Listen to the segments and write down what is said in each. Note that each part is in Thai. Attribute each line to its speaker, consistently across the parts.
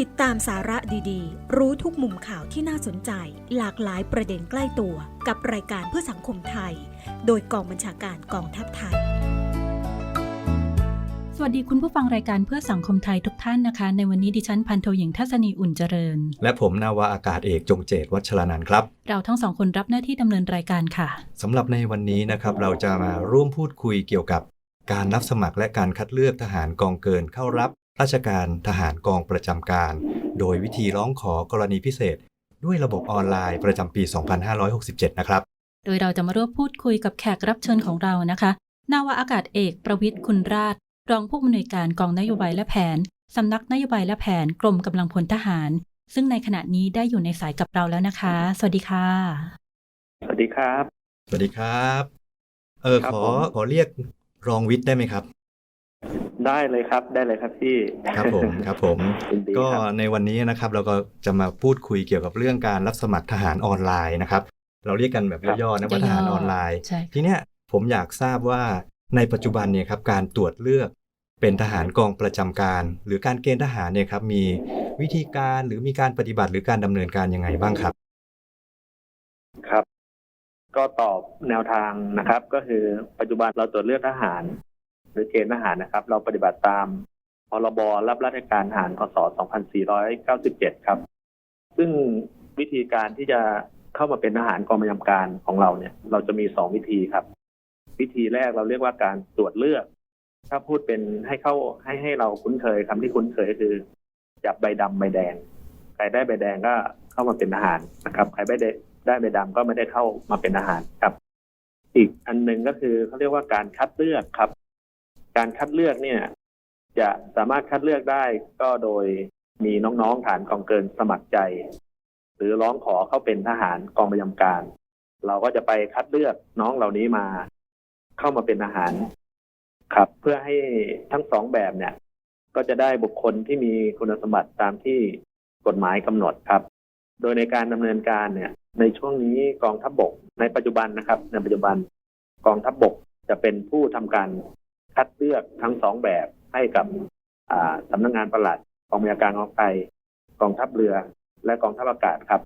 Speaker 1: ติดตามสาระดีๆ รู้ทุกมุมข่าวที่น่าสนใจ หลากหลายประเด็นใกล้ตัว กับรายการเพื่อสังคมไทย โดยกองบัญชาการกองทัพไทย
Speaker 2: สวัสดีคุณผู้ฟังรายการเพื่อสังคมไทยทุกท่านนะคะ ในวันนี้ดิฉันพันโทหญิงทัศนีอุ่นเจริญ
Speaker 3: และผมนาวาอากาศเอกจงเจตวัชรนันท์ครับ
Speaker 2: เราทั้งสองคนรับหน้าที่ดำเนินรายการค่ะ
Speaker 3: สำหรับในวันนี้นะครับเราจะมาร่วมพูดคุยเกี่ยวกับการรับสมัครและการคัดเลือกทหารกองเกินเข้ารับ ราชการทหารกองประจำการ โดยวิธีร้องขอกรณีพิเศษ ด้วยระบบออนไลน์ประจำปี 2567 นะครับ
Speaker 2: โดยเราจะมาร่วมพูดคุยกับแขกรับเชิญของเรานะคะ นาวาอากาศเอกประวิทย์คุณราช รองผู้อำนวยการกองนโยบายและแผนสำนักนโยบายและแผนกรมกำลังพลทหาร ซึ่งในขณะนี้ได้อยู่ในสายกับเราแล้วนะคะ สวัสดีค่ะ
Speaker 4: สวัสดีครับ
Speaker 3: สวัสดีครับ เออ
Speaker 4: ครับ
Speaker 3: ขอ
Speaker 4: ผม
Speaker 3: ขอเรียกรองวิทย์ได้ไหมครับ
Speaker 4: ได้เลยครับได้เลยครับพี่
Speaker 3: ครับผมครับผม
Speaker 4: ยินดี
Speaker 3: ก็
Speaker 4: ครับ
Speaker 3: ในวันนี้นะครับเราก็จะมาพูดคุยเกี่ยวกับเรื่องการรับสมัครทหารออนไลน์นะครับ เราเรียกกันแบบย่อๆนะว่าทหารออนไลน์
Speaker 2: ใช่
Speaker 3: ทีเนี้ยผมอยากทราบว่าในปัจจุบันเนี่ยครับการตรวจเลือกเป็นทหารกองประจำการ หรือการเกณฑ์ทหารเนี่ยครับมีวิธีการหรือมีการปฏิบัติหรือการดำเนินการยังไงบ้างครับ
Speaker 4: ครับ ก็ตอบแนวทางนะครับ ก็คือปัจจุบันเราตรวจเลือกทหาร หรือเกณฑ์ทหารนะครับ เราปฏิบัติตามพรบรับราชการทหารพศ2497 ครับ ซึ่งวิธีการที่จะเข้ามาเป็นทหารกองประจำการของเราเนี่ย เราจะมีสองวิธีครับ วิธีแรกเราเรียกว่าการตรวจเลือก ถ้าพูดเป็นให้เข้าให้ให้เราคุ้นเคยคำที่คุ้นเคยก็คือ จับใบดำใบแดง ใครได้ใบแดงก็เข้ามาเป็นทหารนะครับ ใครไม่ได้ได้ใบดำก็ไม่ได้เข้ามาเป็นทหารครับ อีกอันหนึ่งก็คือเขาเรียกว่าการคัดเลือกครับ การคัดเลือกเนี่ย จะสามารถคัดเลือกได้ก็โดยมีน้องๆฐานกองเกินสมัครใจ หรือร้องขอเข้าเป็นทหารกองประจำการ เราก็จะไปคัดเลือกน้องเหล่านี้มา เข้ามาเป็นทหาร ครับ เพื่อให้ทั้งสองแบบเนี่ย ก็จะได้บุคคลที่มีคุณสมบัติตามที่กฎหมายกำหนดครับ โดยในการดำเนินการเนี่ย ในช่วงนี้กองทัพบบก ในปัจจุบันนะครับ ในปัจจุบันกองทัพบบกจะเป็นผู้ทำการ คัดเลือกทั้งสองแบบให้กับอ่าสำนักงานปลัดกองบัญชาการกองไทยกองทัพเรือ และกองทัพอากาศครับ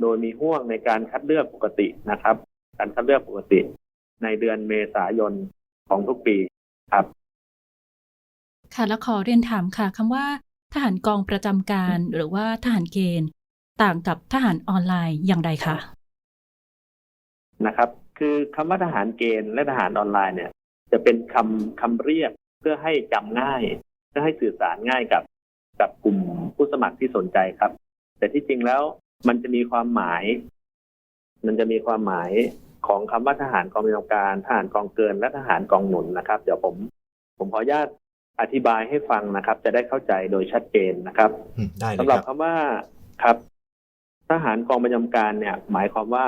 Speaker 4: โดยมีห่วงในการคัดเลือกปกตินะครับ การคัดเลือกปกติ ในเดือนเมษายนของทุกปีครับ
Speaker 2: ค่ะและขอเรียนถามค่ะคำว่า ทหารกองประจำการหรือว่าทหารเกณฑ์ ต่างกับทหารออนไลน์อย่างไรคะ
Speaker 4: นะครับ คือคำว่าทหารเกณฑ์และทหารออนไลน์เนี่ย จะเป็นคำคำเรียกเพื่อให้จำง่าย เพื่อให้สื่อสารง่ายกับกับกลุ่มผู้สมัครที่สนใจครับ แต่ที่จริงแล้วมันจะมีความหมาย มันจะมีความหมายของคำว่าทหารกองประจำการทหารกองเกินและทหารกองหนุนนะครับ เดี๋ยวผม ผมขออนุญาตอธิบายให้ฟังนะครับ จะได้เข้าใจโดยชัดเจนนะครับ
Speaker 3: อืมได้เลย
Speaker 4: สำหรับ
Speaker 3: ครับ
Speaker 4: คำว่าครับ ทหารกองประจำการเนี่ย หมายความว่า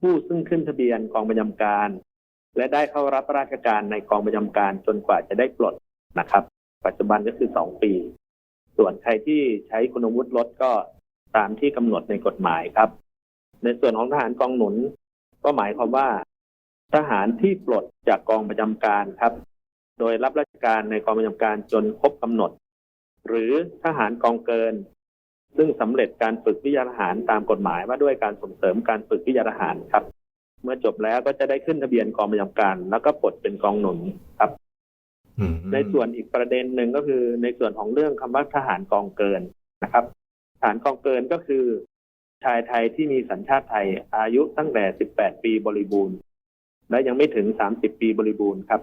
Speaker 4: ผู้ซึ่งขึ้นทะเบียนกองประจำการ และได้เข้ารับราชการในกองประจำการจนกว่าจะได้ปลดนะครับ ปัจจุบันก็คือสองปี ส่วนใครที่ใช้คุณวุฒิลดก็ตามที่กำหนดในกฎหมายครับ ในส่วนของทหารกองหนุน ก็หมายความว่า ทหารที่ปลดจากกองประจำการครับ โดยรับราชการในกองประจำการจนครบกำหนด หรือทหารกองเกิน ซึ่งสำเร็จการฝึกวิทยาทหารตามกฎหมายว่าด้วยการส่งเสริมการฝึกวิทยาทหารครับ เมื่อจบแล้วก็จะได้ขึ้นทะเบียนกองประจำการ แล้วก็ปลดเป็นกองหนุนครับ
Speaker 3: อืม
Speaker 4: ในส่วนอีกประเด็นหนึ่งก็คือในส่วนของเรื่องคำว่าทหารกองเกินนะครับทหารกองเกินก็คือ ชายไทยที่มีสัญชาติไทยอายุตั้งแต่ 18 ปีบริบูรณ์ และยังไม่ถึง 30 ปีบริบูรณ์ครับ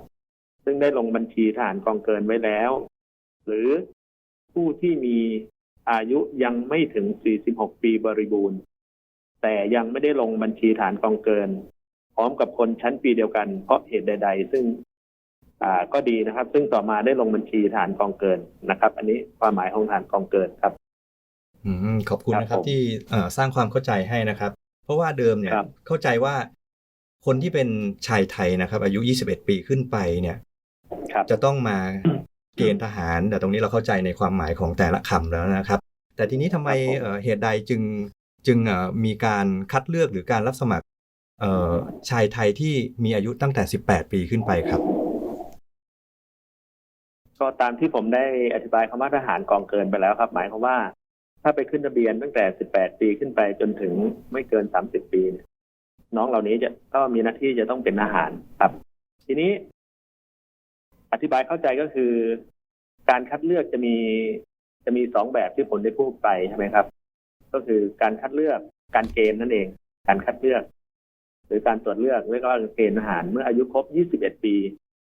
Speaker 4: ซึ่งได้ลงบัญชีทหารกองเกินไว้แล้ว หรือผู้ที่มีอายุยังไม่ถึง 46 ปีบริบูรณ์ แต่ยังไม่ได้ลงบัญชีฐานกองเกิน พร้อมกับคนชั้นปีเดียวกัน เพราะเหตุใด ๆ ซึ่งอ่าก็ดีนะครับ ซึ่งต่อมาได้ลงบัญชีฐานกองเกินนะครับ อันนี้ความหมายของฐานกองเกินครับ
Speaker 3: อืมขอบคุณ
Speaker 4: ครับ
Speaker 3: นะครับ
Speaker 4: ผม
Speaker 3: ที่เอ่อสร้างความเข้าใจให้นะครับ เพราะว่าเดิมเนี่ย
Speaker 4: ครับ
Speaker 3: เข้าใจว่าคนที่เป็นชายไทยนะครับ อายุ 21 ปีขึ้นไปเนี่ย
Speaker 4: ครับ
Speaker 3: จะต้องมาเกณฑ์ทหาร แต่ตรงนี้เราเข้าใจในความหมายของแต่ละคำแล้วนะครับ แต่ทีนี้ทำไม
Speaker 4: ครับผม
Speaker 3: เอ่อเหตุใดจึงจึงเอ่อมีการคัดเลือกหรือการรับสมัครเอ่อ ชายไทยที่มีอายุตั้งแต่ 18 ปีขึ้นไปครับ
Speaker 4: ก็ตามที่ผมได้อธิบายคำว่าทหารกองเกินไปแล้วครับ หมายความว่า ถ้าไปขึ้นทะเบียนตั้งแต่ 18 ปีขึ้นไปจนถึงไม่เกิน 30 ปีเนี่ยน้องเหล่านี้จะก็มีหน้าที่จะต้องเป็นทหารครับ ทีนี้ อธิบายเข้าใจก็คือ การคัดเลือกจะมีจะมีสองแบบที่ผมได้พูดไปใช่ไหมครับ ก็คือการคัดเลือกการเกณฑ์นั่นเอง การคัดเลือก หรือการตรวจเลือกเรียกว่าเกณฑ์ทหารเมื่ออายุครบ 21 ปี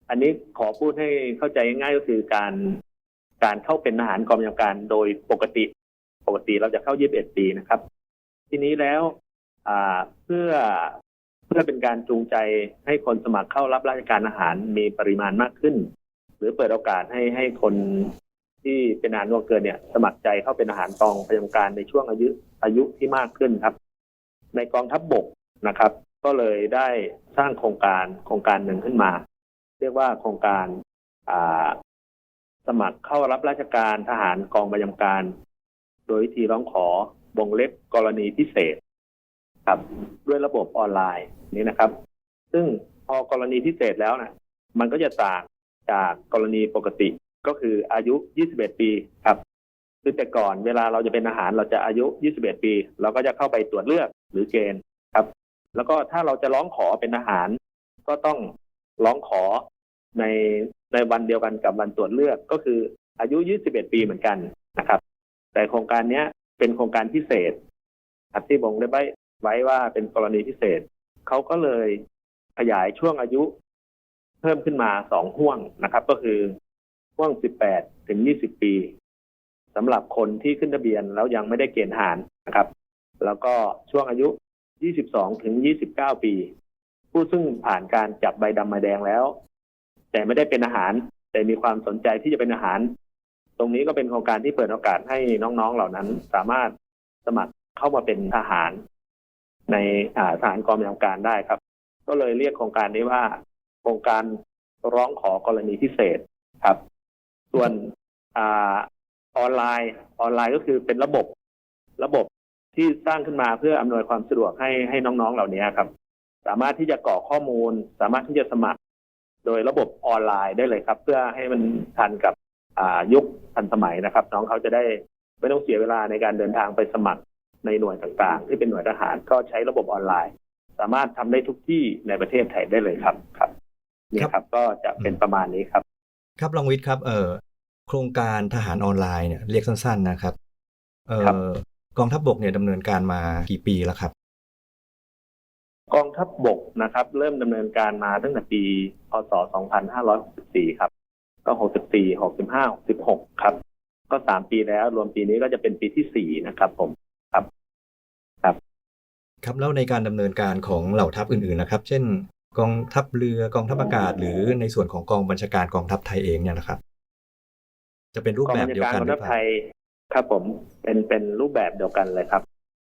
Speaker 4: อันนี้ขอพูดให้เข้าใจง่ายก็คือการการเข้าเป็นทหารกองบัญชาการโดยปกติ ปกติเราจะเข้า 21 ปีนะครับ ทีนี้แล้วเพื่อเพื่อเป็นการจูงใจให้คนสมัครเข้ารับราชการทหารมีปริมาณมากขึ้น หรือเปิดโอกาสให้ให้คนที่เป็นทหารกองเกินเนี่ย สมัครใจเข้าเป็นทหารกองประจำการในช่วงอายุอายุที่มากขึ้นครับ ในกองทัพบบกนะครับ ก็เลยได้สร้างโครงการโครงการหนึ่งขึ้นมา เรียกว่าโครงการสมัครเข้ารับราชการทหารกองประจำการ โดยวิธีร้องขอวงเล็บกรณีพิเศษ ครับ ด้วยระบบออนไลน์นี้นะครับ ซึ่งพอกรณีพิเศษแล้วนะมันก็จะต่างจากกรณีปกติก็คืออายุ 21 ปีครับคือแต่ก่อนเวลาเราจะเป็นอาหารเราจะอายุ 21 ปี เราก็จะเข้าไปตรวจเลือกหรือเกณฑ์ แล้วก็ถ้าเราจะร้องขอเป็นอาหาร ก็ต้องร้องขอในในวันเดียวกันกับวันตรวจเลือกก็คืออายุ 21 ปีเหมือนกันนะครับ แต่โครงการเนี้ยเป็นโครงการพิเศษที่บงได้ไว้ไว้ว่าเป็นกรณีพิเศษ เขาก็เลยขยายช่วงอายุเพิ่มขึ้นมาสองห่วงนะครับ ก็คือห่วง 18 ถึง 20 ปีสำหรับคนที่ขึ้นทะเบียนแล้วยังไม่ได้เกณฑ์ทหารนะครับ แล้วก็ช่วงอายุ 22 ถึง 29 ปี ผู้ซึ่งผ่านการจับใบดำใบแดงแล้ว แต่ไม่ได้เป็นอาหาร แต่มีความสนใจที่จะเป็นอาหาร ตรงนี้ก็เป็นโครงการที่เปิดโอกาสให้น้องๆเหล่านั้น สามารถสมัครเข้ามาเป็นทหาร ในอ่าทหารกองประจำการได้ครับ ก็เลยเรียกโครงการนี้ว่า โครงการร้องขอกรณีพิเศษครับ ส่วนออนไลน์ออนไลน์ก็คือเป็นระบบระบบ ที่สร้างขึ้นมาเพื่ออำนวยความสะดวกให้ให้น้องๆเหล่านี้ครับ สามารถที่จะกรอกข้อมูล สามารถที่จะสมัคร โดยระบบออนไลน์ได้เลยครับ เพื่อให้มันทันกับอ่ายุคทันสมัยนะครับ น้องเขาจะได้ไม่ต้องเสียเวลาในการเดินทางไปสมัครในหน่วยต่างๆ ที่เป็นหน่วยทหารก็ใช้ระบบออนไลน์ สามารถทำได้ทุกที่ในประเทศไทยได้เลยครับครับนี่ครับก็จะเป็นประมาณนี้ครับ
Speaker 3: ครับรองวิทย์ครับเอ่อโครงการทหารออนไลน์เนี่ยเรียกสั้น ๆนะครับ เอ่
Speaker 4: ครับ
Speaker 3: อ กองทัพบกเนี่ยดำเนินการมากี่ปีแล้วครับ
Speaker 4: กองทัพบบกนะครับ เริ่มดำเนินการมาตั้งแต่ปี พศ 2564 ครับ ก็ 64 65 66 ครับ ก็สามปีแล้ว รวมปีนี้ก็จะเป็นปีที่สี่นะครับผม
Speaker 3: ครับแล้วในการดำเนินการของเหล่าทัพอื่นๆนะครับ เช่น กองทัพเรือกองทัพอากาศ หรือในส่วนของกองบัญชาการกองทัพไทยเองเนี่ยนะครับ จะเป็นรูป
Speaker 4: กอง
Speaker 3: แบบ
Speaker 4: บัญ
Speaker 3: เดียว
Speaker 4: ชาการ
Speaker 3: กัน
Speaker 4: กอง
Speaker 3: หรื
Speaker 4: ทั
Speaker 3: อ
Speaker 4: พ
Speaker 3: เป
Speaker 4: ไท
Speaker 3: ล่า
Speaker 4: ย ครับผมเป็นเป็นรูปแบบเดียวกันเลยครับ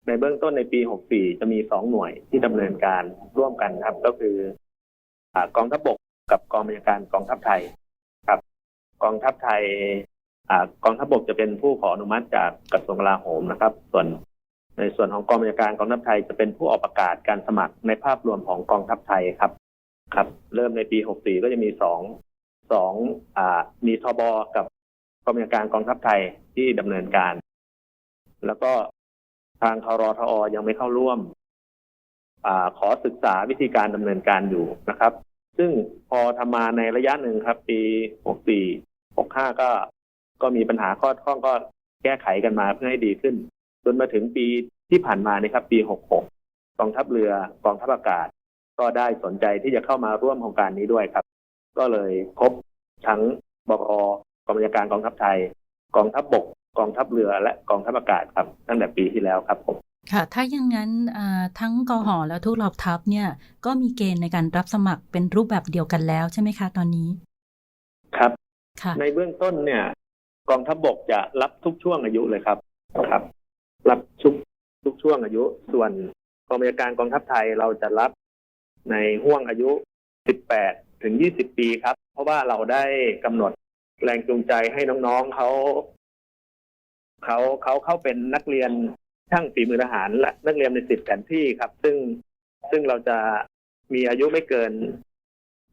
Speaker 4: ในเบื้องต้นในปี 64 จะมีสองหน่วยที่ดำเนินการร่วมกันครับ ก็คืออกองทัพบกกับกองบัญชาการกองทัพไทยครับ กองทัพไทยอ่ากองทัพบกจะเป็นผู้ขออนุมัติจากกระทรวงกลาโหมนะครับ ส่วนในส่วนของกองบัญชาการกองทัพไทยจะเป็นผู้ออกประกาศการสมัครในภาพรวมของกองทัพไทยครับ ครับ เริ่มในปี 64 ก็จะมีสองสองอ่ามีทบกับ กองบัญชาการกองทัพไทยที่ดำเนินการ แล้วก็ทางทรทอยังไม่เข้าร่วมอขอศึกษาวิธีการดำเนินการอยู่นะครับ ซึ่งพอทำมาในระยะหนึ่งครับ ปี 64 65 ก็ ก็มีปัญหาข้อข้องก็แก้ไขกันมาเพื่อให้ดีขึ้น จนมาถึงปีที่ผ่านมานี่ครับ ปี 66 กองทัพเรือกองทัพอากาศ ก็ได้สนใจที่จะเข้ามาร่วมโครงการนี้ด้วยครับ ก็เลยครบทั้งบก กองบัญชาการกองทัพไทย กองทัพบบก กองทัพเรือและกองทัพอากาศครับตั้งแต่ปีที่แล้วครับผม
Speaker 2: ค่ะ ถ้าอย่างนั้นอ่าทั้งกอหอและทุกเหล่าทัพเนี่ยก็มีเกณฑ์ในการรับสมัครเป็นรูปแบบเดียวกันแล้วใช่ไหมคะตอนนี้
Speaker 4: ครับ
Speaker 2: ค่ะ
Speaker 4: ในเบื้องต้นเนี่ย กองทัพบบกจะรับทุกช่วงอายุเลยครับครับ รับทุกทุกช่วงอายุ ส่วนกองบัญชาการกองทัพไทยเราจะรับในห่วงอายุ 18 ถึง 20 ปีครับ เพราะว่าเราได้กำหนด แรงจูงใจให้น้องๆเขาเขาเขาเข้าเป็นนักเรียนช่างฝีมือทหารและนักเรียนในสิบแผนที่ครับ ซึ่งซึ่งเราจะมีอายุไม่เกิน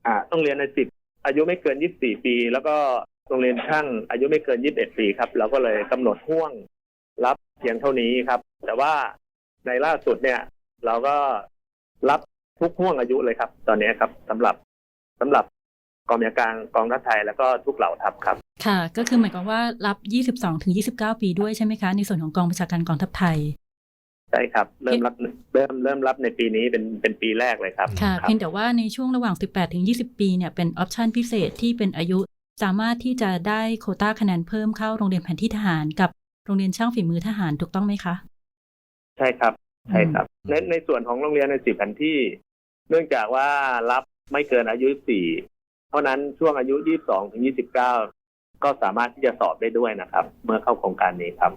Speaker 4: อ่า ต้องเรียนในสิบอายุไม่เกิน24ปี แล้วก็โรงเรียนช่างอายุไม่เกิน21ปีครับ เราก็เลยกำหนดห่วงรับเพียงเท่านี้ครับ แต่ว่าในล่าสุดเนี่ย เราก็รับทุกห่วงอายุเลยครับ ตอนนี้ครับสำหรับสำหรับ กองบัญชาการกองทัพไทยแล้วก็ทุกเหล่าทัพครับ
Speaker 2: ค่ะ ก็คือหมายความว่ารับ 22 ถึง 29 ปีด้วยใช่ไหมคะ ในส่วนของกองประชาการกองทัพไทย
Speaker 4: ใช่ครับ เริ่มรับเริ่มเริ่มรับในปีนี้เป็นเป็นปีแรกเลยครับ
Speaker 2: ค่ะ
Speaker 4: ครับ
Speaker 2: เพียงแต่ว่าในช่วงระหว่าง 18 ถึง 20 ปีเนี่ยเป็นออปชันพิเศษที่เป็นอายุ สามารถที่จะได้โควต้าคะแนนเพิ่มเข้าโรงเรียนแผนที่ทหาร กับโรงเรียนช่างฝีมือทหารถูกต้องไหมคะ
Speaker 4: ใช่ครับ ใช่ครับ
Speaker 3: อืม
Speaker 4: ในในส่วนของโรงเรียนในสิบแผนที่ เนื่องจากว่ารับไม่เกินอายุสี่ เพราะนั้นช่วงอายุยี่สองถึงยี่สิบเก้าก็สามารถที่จะสอบได้ด้วยนะครับ เมื่อเข้าโครงการนี้ครับ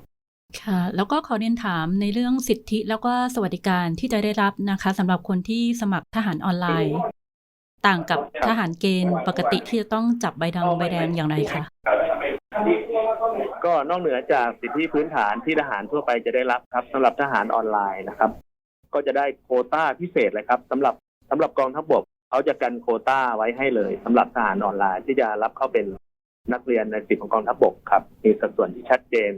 Speaker 2: ค่ะ แล้วก็ขอเรียนถามในเรื่องสิทธิแล้วก็สวัสดิการที่จะได้รับนะคะสำหรับคนที่สมัครทหารออนไลน์ ต่างกับทหารเกณฑ์ปกติที่จะต้องจับใบดำใบแดงอย่างไรคะ
Speaker 4: ก็นอกเหนือจากสิทธิพื้นฐานที่ทหารทั่วไปจะได้รับครับสำหรับทหารออนไลน์นะครับ ก็จะได้โควต้าพิเศษเลยครับสำหรับสำหรับกองทัพบก เขาจะกันโคต้าไว้ให้เลยสำหรับทหารออนไลน์ที่จะรับเข้าเป็นนักเรียนในสิบของกองทัพบกครับ มีสัดส่วนที่ชัดเจน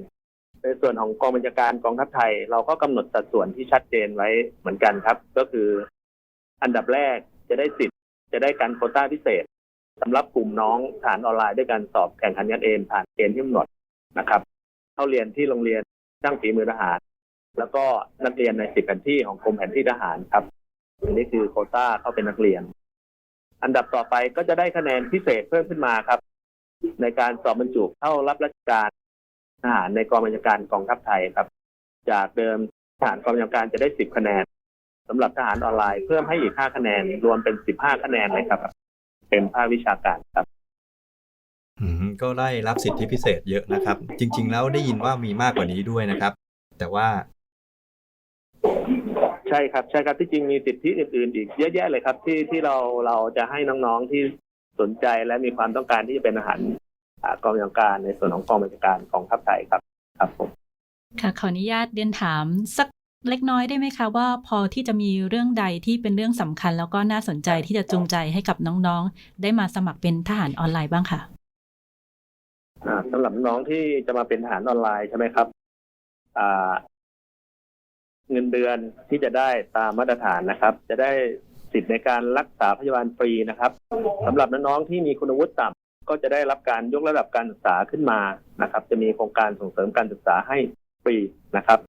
Speaker 4: ในส่วนของกองบัญชาการกองทัพไทย เราก็กำหนดสัดส่วนที่ชัดเจนไว้เหมือนกันครับ ก็คืออันดับแรกจะได้สิทธิ์จะได้การโคต้าพิเศษสำหรับกลุ่มน้องฐานออนไลน์ด้วยการสอบแข่งขันกันเองผ่านเกณฑ์ที่กำหนดนะครับ เข้าเรียนที่โรงเรียนช่างฝีมือทหาร แล้วก็นักเรียนในสิบแผนที่ของกรมแผนที่ทหารครับอันนี้คือโคต้าเข้าเป็นนักเรียน อันดับต่อไปก็จะได้คะแนนพิเศษเพิ่มขึ้นมาครับ ในการสอบบรรจุเข้ารับราชการทหารในกองบัญชาการกองทัพไทยครับ จากเดิมทหารกองบัญชาการจะได้สิบคะแนนสำหรับทหารออนไลน์เพิ่มให้อีกห้าคะแนน รวมเป็นสิบห้าคะแนนเลยครับ เป็นภาควิชาการครับ
Speaker 3: ก็ได้รับสิทธิพิเศษเยอะนะครับ จริง ๆ แล้วได้ยินว่ามีมากกว่านี้ด้วยนะครับ แต่ว่า
Speaker 4: ใช่ครับใช่ครับที่จริงมีสิทธิอื่นๆ อีกเยอะแยะเลยครับ ที่ที่เราเราจะให้น้องๆที่สนใจและมีความต้องการที่จะเป็นอาหารอ่ากองบัญชาการในส่วนของกองบัญชาการกองทัพไทยครับครับผม
Speaker 2: ค่ะขออนุญาตเรียนถามสักเล็กน้อยได้ไหมคะว่าพอที่จะมีเรื่องใดที่เป็นเรื่องสำคัญ แล้วก็น่าสนใจที่จะจูงใจให้กับน้องๆ ได้มาสมัครเป็นทหารออนไลน์บ้างค่ะ
Speaker 4: อ่าสำหรับน้องที่จะมาเป็นทหารออนไลน์ใช่ไหมครับอ่า เงินเดือนที่จะได้ตามมาตรฐานนะครับ จะได้สิทธิ์ในการรักษาพยาบาลฟรีนะครับสำหรับน้องๆที่มีคุณวุฒิต่ำก็จะได้รับการยกระดับการศึกษาขึ้นมานะครับ จะมีโครงการส่งเสริมการศึกษาให้ฟรีนะครับ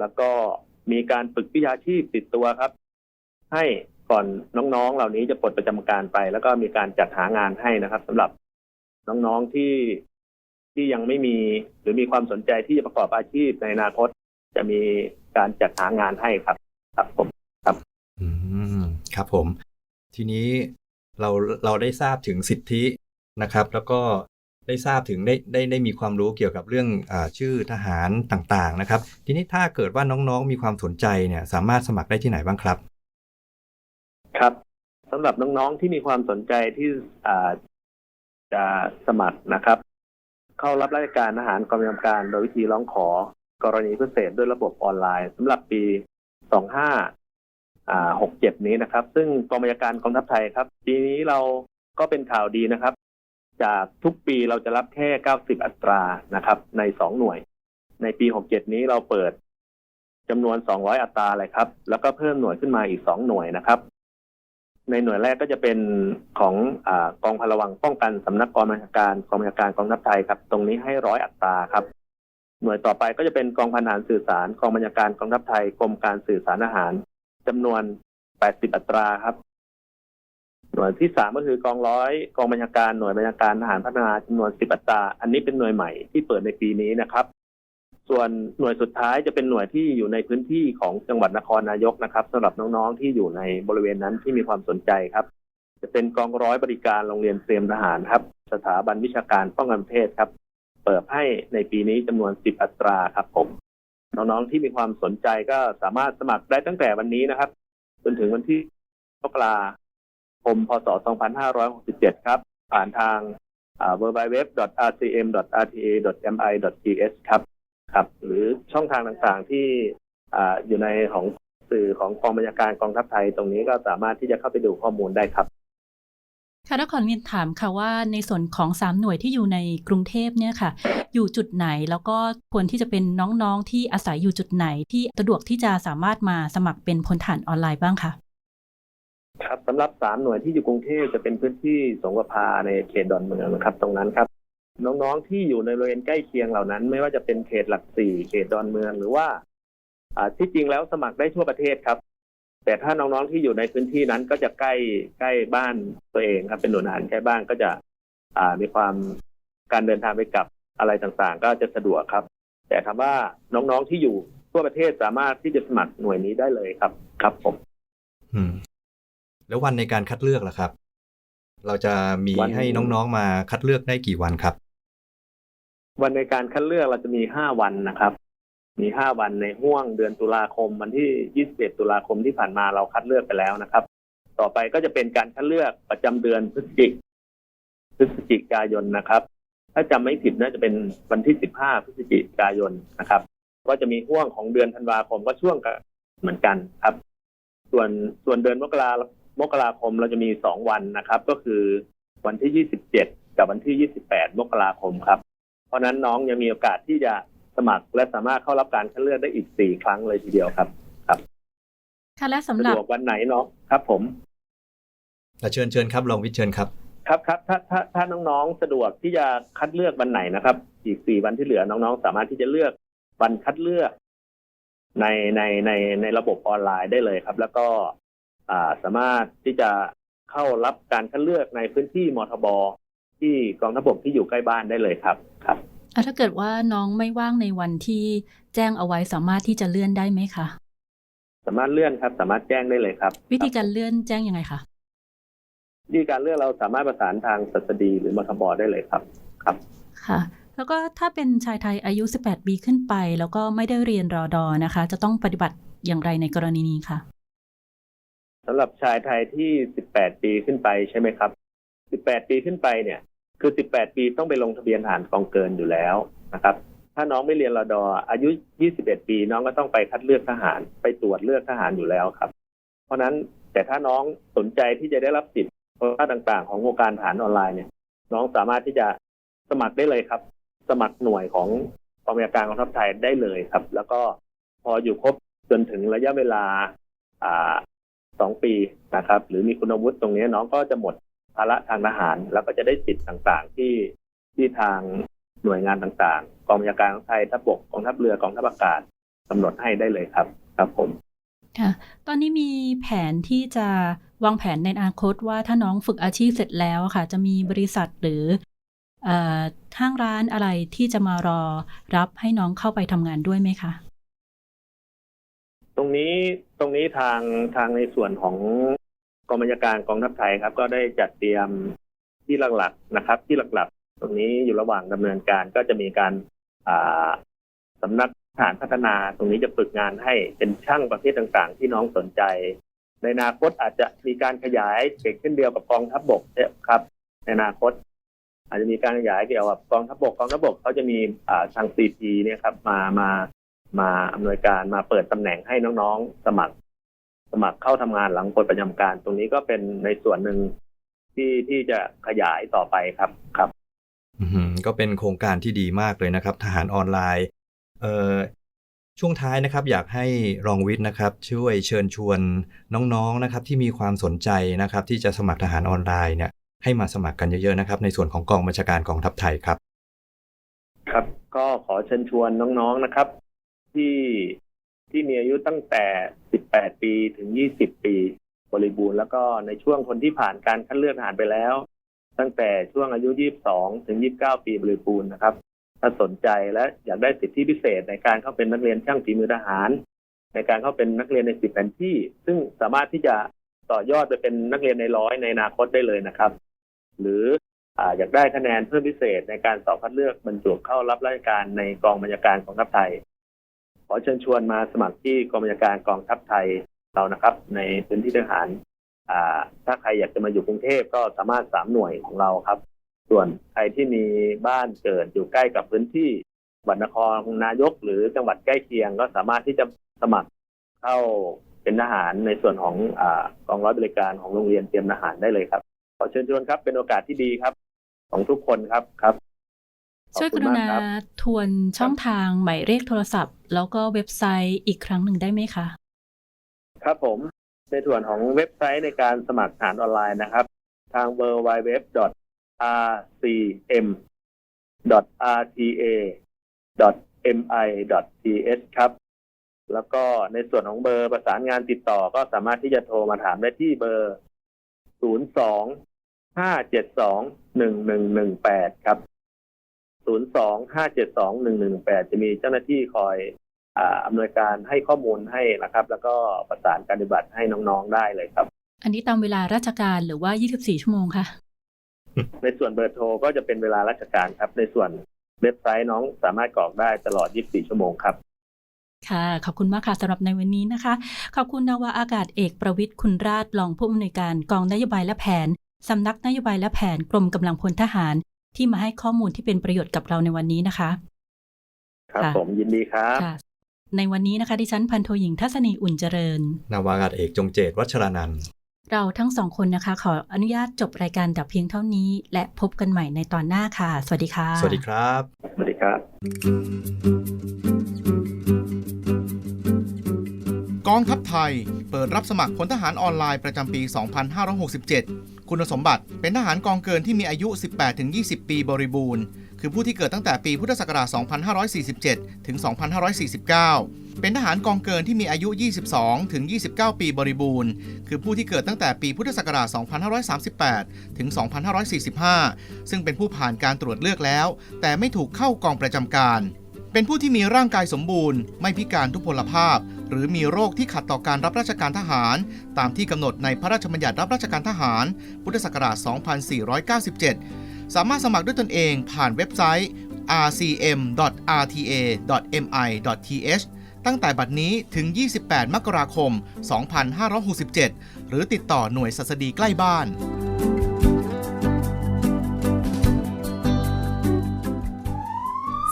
Speaker 4: แล้วก็มีการฝึกวิชาชีพติดตัวครับ ให้ก่อนน้องๆ เหล่านี้จะปลดประจำการไป แล้วก็มีการจัดหางานให้นะครับสำหรับน้องๆที่ที่ยังไม่มีหรือมีความสนใจที่จะประกอบอาชีพในอนาคตจะมี การจัดหางานให้ครับ ครับผม
Speaker 3: อืมครับผม ทีนี้เราเราได้ทราบถึงสิทธินะครับ แล้วก็ได้ทราบถึงได้ได้ได้มีความรู้เกี่ยวกับเรื่องอาชื่อทหารต่างๆนะครับ ทีนี้ถ้าเกิดว่าน้องๆมีความสนใจเนี่ยสามารถสมัครได้ที่ไหนบ้างครับ
Speaker 4: ครับสำหรับน้องๆที่มีความสนใจที่อ่าจะสมัครนะครับ เข้ารับราชการทหารกองบัญชาการโดยวิธีร้องขอ กรณีพิเศษด้วยระบบออนไลน์สำหรับปี 2567 นี้นะครับ ซึ่งกองบัญชาการกองทัพไทยครับ ปีนี้เราก็เป็นข่าวดีนะครับ จากทุกปีเราจะรับแค่ 90 อัตรานะครับ ใน 2 หน่วย ในปี 67 นี้เราเปิดจำนวน 200 อัตราเลยครับ แล้วก็เพิ่มหน่วยขึ้นมาอีก 2 หน่วยนะครับในหน่วยแรกก็จะเป็นของอกองพลระวังป้องกันสำนักกองบัญชาการกองบัญชาการกองทัพไทยครับ ตรงนี้ให้ร้อยอัตราครับ หน่วยต่อไปก็จะเป็นกองพันหารสื่อสารกองบัญชาการกองทัพไทยกรมการสื่อสารอาหารจำนวน 80 อัตราครับ หน่วยที่สามก็คือกองร้อยกองบัญชาการหน่วยบัญชาการทหารพัฒนาจำนวน 10 อัตรา อันนี้เป็นหน่วยใหม่ที่เปิดในปีนี้นะครับ ส่วนหน่วยสุดท้ายจะเป็นหน่วยที่อยู่ในพื้นที่ของจังหวัดนครนายกนะครับสำหรับน้องๆที่อยู่ในบริเวณนั้นที่มีความสนใจครับ จะเป็นกองร้อยบริการโรงเรียนเตรียมทหารครับ สถาบันวิชาการป้องกันประเทศครับ เปิดให้ในปีนี้จำนวน 10 อัตราครับผม น้องๆที่มีความสนใจก็สามารถสมัครได้ตั้งแต่วันนี้นะครับ จนถึงวันที่มกราคมพศ 2567 ครับ ผ่านทาง www.rcm.rta.mi.th ครับครับ หรือช่องทางต่างๆที่ออยู่ในของสื่อของกองบัญชาการกองทัพไทยตรงนี้ก็สามารถที่จะเข้าไปดูข้อมูลได้ครับ
Speaker 2: ค่ะถ้าขอเรียนถามค่ะว่าในส่วนของ 3 หน่วยที่อยู่ในกรุงเทพเนี่ยค่ะ อยู่จุดไหนแล้วก็ควรที่จะเป็นน้องๆที่อาศัยอยู่จุดไหนที่สะดวกที่จะสามารถมาสมัครเป็นพลฐานออนไลน์บ้างคะ
Speaker 4: ครับสำหรับสามหน่วยที่อยู่กรุงเทพจะเป็นพื้นที่สงขลาในเขตดอนเมืองนะครับ ตรงนั้นครับ น้องๆที่อยู่ในบริเวณใกล้เคียงเหล่านั้น ไม่ว่าจะเป็นเขตหลักสี่เขตดอนเมืองหรือว่าที่จริงแล้วสมัครได้ทั่วประเทศครับ แต่ถ้าน้องๆที่อยู่ในพื้นที่นั้นก็จะใกล้ใกล้บ้านตัวเองครับเป็นหน่วยงานใกล้บ้านก็จะอ่ามีความการเดินทางไปกลับอะไรต่างๆ ก็จะสะดวกครับ แต่ถามว่าน้องๆที่อยู่ทั่วประเทศสามารถที่จะสมัครหน่วยนี้ได้เลยครับ ครับผม
Speaker 3: อืมแล้ววันในการคัดเลือกล่ะครับ เราจะมี
Speaker 4: วัน
Speaker 3: ให้น้องๆมาคัดเลือกได้กี่วันครับ
Speaker 4: วันในการคัดเลือกเราจะมีห้าวันนะครับ มีห้าวันในห่วงเดือนตุลาคม วันที่ยี่สิบเอ็ดตุลาคมที่ผ่านมาเราคัดเลือกไปแล้วนะครับ ต่อไปก็จะเป็นการคัดเลือกประจำเดือนพฤศจิกพฤศจิกายนนะครับ ถ้าจำไม่ผิดน่าจะเป็นวันที่สิบห้าพฤศจิกายนนะครับ ก็จะมีห่วงของเดือนธันวาคมก็ช่วงกันเหมือนกันครับ ส่วนส่วนเดือนมกรามกราคมเราจะมีสองวันนะครับ ก็คือวันที่ยี่สิบเจ็ดกับวันที่ยี่สิบแปดมกราคมครับ เพราะนั้นน้องยังมีโอกาสที่จะ สมัคร และสามารถเข้ารับการคัดเลือกได้อีกสี่ครั้งเลยทีเดียวครับ
Speaker 2: ค่ะและสำ
Speaker 4: สะ
Speaker 2: หรับ
Speaker 4: ดวกวันไหนเนาะครับผม
Speaker 3: เชิญเชิญครับรองวิทย์เชิญครับ
Speaker 4: ครับครับถ้าถ้าถ้าน้องๆสะดวกที่จะคัดเลือกวันไหนนะครับ อีกสี่วันที่เหลือน้องๆ สามารถที่จะเลือกวันคัดเลือก ในในในในระบบออนไลน์ได้เลยครับ แล้วก็อ่าสามารถที่จะเข้ารับการคัดเลือกในพื้นที่มทบที่กองทัพบกที่อยู่ใกล้บ้านได้เลยครับครับ
Speaker 2: อะ ถ้าเกิดว่าน้องไม่ว่างในวันที่แจ้งเอาไว้สามารถที่จะเลื่อนได้ไหมคะ
Speaker 4: สามารถเลื่อนครับ สามารถแจ้งได้เลยครับ
Speaker 2: วิธีการเลื่อนแจ้งยังไงคะ
Speaker 4: วิธีการเลือกเราสามารถประสานทางสัสดีหรือมทบได้เลยครับครับ
Speaker 2: ค่ะ แล้วก็ถ้าเป็นชายไทยอายุ 18 ปีขึ้นไป แล้วก็ไม่ได้เรียนรอดอนะคะ จะต้องปฏิบัติอย่างไรในกรณีนี้คะ
Speaker 4: สำหรับชายไทยที่ 18 ปีขึ้นไปใช่ไหมครับ 18 ปีขึ้นไปเนี่ย คือ 18 ปีต้องไปลงทะเบียนทหารกองเกินอยู่แล้วนะครับ ถ้าน้องไม่เรียนรอดออายุ 21 ปีน้องก็ต้องไปคัดเลือกทหาร ไปตรวจเลือกทหารอยู่แล้วครับ เพราะฉะนั้นแต่ถ้าน้องสนใจที่จะได้รับสิทธิ์โควต้าต่างๆ ของโครงการทหารออนไลน์เนี่ย น้องสามารถที่จะสมัครได้เลยครับ สมัครหน่วยของกองบัญชาการกองทัพไทยได้เลยครับ แล้วก็พออยู่ครบจนถึงระยะเวลาอ่าสองปีนะครับ หรือมีคุณวุฒิตรงนี้น้องก็จะหมด ภาระทางทหาร แล้วก็จะได้สิทธิ์ต่างๆ ที่ที่ทางหน่วยงานต่างๆ กองบัญชาการของไทยทัพบกกองทัพเรือกองทัพอากาศกำหนดให้ได้เลยครับ ครับผม
Speaker 2: ค่ะ ตอนนี้มีแผนที่จะวางแผนในอนาคตว่าถ้าน้องฝึกอาชีพเสร็จแล้วค่ะ จะมีบริษัทหรือเอ่อห้างร้านอะไรที่จะมารอรับให้น้องเข้าไปทำงานด้วยไหมคะ
Speaker 4: ตรงนี้ตรงนี้ทางทางในส่วนของ กองบัญชาการกองทัพไทยครับ ก็ได้จัดเตรียมที่หลักๆนะครับ ที่หลักๆ ตรงนี้อยู่ระหว่างดำเนินการก็จะมีการาสำนักทหารพัฒนาตรงนี้จะฝึกงานให้เป็นช่างประเภทต่างๆ ที่น้องสนใจ ในอนาคตอาจจะมีการขยายเช่นเดียวกับกองทัพบกนี่ยครับ ในอนาคต อาจจะมีการขยายเกี่ยวกับกองทัพบกกองทัพบกเขาจะมีอ่าทางซีพีเนี่ยครับมามามาอำนวยการมาเปิดตำแหน่งให้น้องๆ สมัคร สมัครเข้าทำงานหลังปลดประจำการ ตรงนี้ก็เป็นในส่วนหนึ่งที่ที่จะขยายต่อไปครับครับ
Speaker 3: อือหือก็เป็นโครงการที่ดีมากเลยนะครับ ทหารออนไลน์เอ่อช่วงท้ายนะครับ อยากให้รองวิทย์นะครับ ช่วยเชิญชวนน้องๆนะครับ ที่มีความสนใจนะครับ ที่จะสมัครทหารออนไลน์เนี่ยให้มาสมัครกันเยอะๆนะครับ ในส่วนของกองบัญชาการกองทัพไทยครับ
Speaker 4: ครับ ก็ขอเชิญชวนน้องๆนะครับ ที่ ที่มีอายุตั้งแต่ 18 ปีถึง 20 ปีบริบูรณ์แล้วก็ในช่วงคนที่ผ่านการคัดเลือกทหารไปแล้ว ตั้งแต่ช่วงอายุ 22 ถึง 29 ปีบริบูรณ์นะครับถ้าสนใจและอยากได้สิทธิพิเศษในการเข้าเป็นนักเรียนช่างฝีมือทหาร ในการเข้าเป็นนักเรียนในสิบแผนที่ ซึ่งสามารถที่จะต่อยอดไปเป็นนักเรียนในร้อยในอนาคตได้เลยนะครับ หรืออยากได้คะแนนเพิ่มพิเศษในการสอบคัดเลือกบรรจุเข้ารับราชการในกองบัญชาการกองทัพไทย อเชิญชวนมาสมัครที่กองบัญชาการกองทัพไทยเรานะครับ ในพื้นที่ทหารถ้าใครอยากจะมาอยู่กรุงเทพก็สามารถสามหน่วยของเราครับ ส่วนใครที่มีบ้านเกิดอยู่ใกล้กับพื้นที่จังหวัดนครนายกหรือจังหวัดใกล้เคียงก็สามารถที่จะสมัครเข้าเป็นทหารในส่วนของอกองร้อยบริการของโรงเรียนเตรียมทหารได้เลยครับ ขอเชิญชวนครับเป็นโอกาสที่ดีครับ ของทุกคนครับครับ
Speaker 2: ช่วยก
Speaker 4: คุณ
Speaker 2: รุ
Speaker 4: มาก
Speaker 2: ณา
Speaker 4: ครับ
Speaker 2: ทวนช่องทางหมายเลขโทรศัพท์ แล้วก็เว็บไซต์อีกครั้งหนึ่งได้ไหมคะ
Speaker 4: ครับผม ในส่วนของเว็บไซต์ในการสมัครทหารออนไลน์นะครับ ทาง w w w r c m r t a m i t s ครับ แล้วก็ในส่วนของเบอร์ประสานงานติดต่อก็สามารถที่จะโทรมาถามได้ที่เบอร์ 02 572 1118 ครับ 02 572 1118จะมีเจ้าหน้าที่คอยอ่าอำนวยการให้ข้อมูลให้นะครับ แล้วก็ประสานการปฏิบัติให้น้องๆได้เลยครับ
Speaker 2: อันนี้ตามเวลาราชการหรือว่า 24 ชั่วโมงคะ
Speaker 4: ในส่วนเบอร์โทรก็จะเป็นเวลาราชการครับ ในส่วนเว็บไซต์น้องสามารถกรอกได้ตลอด 24 ชั่วโมงครับ
Speaker 2: ค่ะ ขอบคุณมากค่ะสำหรับในวันนี้นะคะ ขอบคุณนาวาอากาศเอกประวิทย์คุณราชรองผู้อำนวยการกองนโยบายและแผนสำนักนโยบายและแผนกรมกำลังพลทหาร ที่มาให้ข้อมูลที่เป็นประโยชน์กับเราในวันนี้นะคะ
Speaker 4: ครับ
Speaker 2: ค่ะ
Speaker 4: ผมยินดีครับ
Speaker 2: ค่ะในวันนี้นะคะดิฉันพันโทหญิงทัศนีอุ่นเจริญ
Speaker 3: นาวากาศเอกจงเจตวัชรานันท์
Speaker 2: เราทั้งสองคนนะคะ ขออนุญาตจบรายการแต่เพียงเท่านี้ และพบกันใหม่ในตอนหน้าค่ะ สวัสดีค่ะ
Speaker 3: สวัสดีครับ
Speaker 4: สวัสดีครับ
Speaker 5: กองทัพไทย เปิดรับสมัครพลทหารออนไลน์ประจำปี 2567 คุณสมบัติเป็นทหารกองเกินที่มีอายุ 18-20 ปีบริบูรณ์ คือผู้ที่เกิดตั้งแต่ปีพุทธศักราช 2547 ถึง 2549 เป็นทหารกองเกินที่มีอายุ 22 ถึง 29 ปีบริบูรณ์ คือผู้ที่เกิดตั้งแต่ปีพุทธศักราช 2538 ถึง 2545 ซึ่งเป็นผู้ผ่านการตรวจเลือกแล้ว แต่ไม่ถูกเข้ากองประจำการ เป็นผู้ที่มีร่างกายสมบูรณ์ ไม่พิการทุพพลภาพ หรือมีโรคที่ขัดต่อการรับราชการทหาร ตามที่กำหนดในพระราชบัญญัติรับราชการทหาร พุทธศักราช 2497 สามารถสมัครด้วยตนเองผ่านเว็บไซต์ rcm.rta.mi.th ตั้งแต่บัดนี้ถึง 28 มกราคม 2567 หรือติดต่อหน่วยสัสดีใกล้บ้าน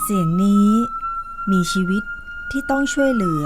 Speaker 6: เสียงนี้มีชีวิตที่ต้องช่วยเหลือ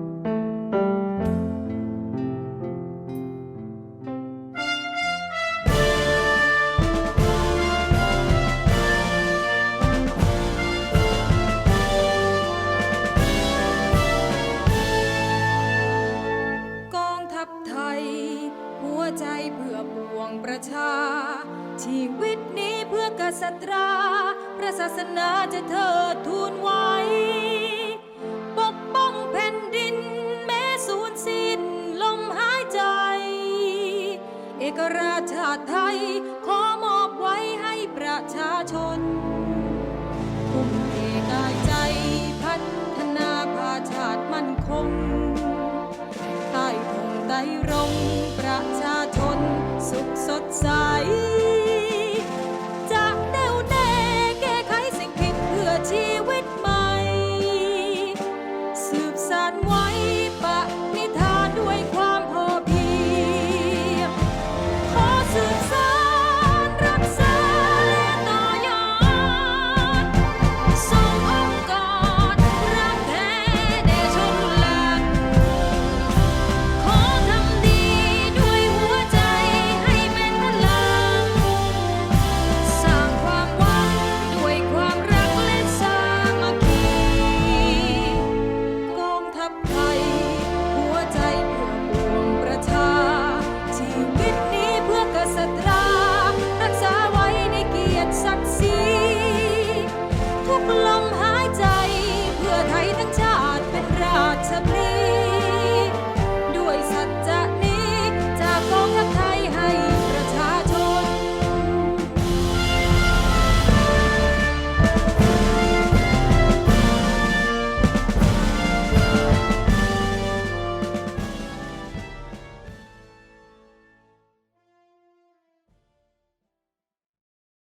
Speaker 7: เอกราชชาติไทย ขอมอบไว้ให้ประชาชนทุ่มเทกายใจพัฒนาพาชาติมั่นคงใต้ธงไตรรงประชาชนสุขสดใส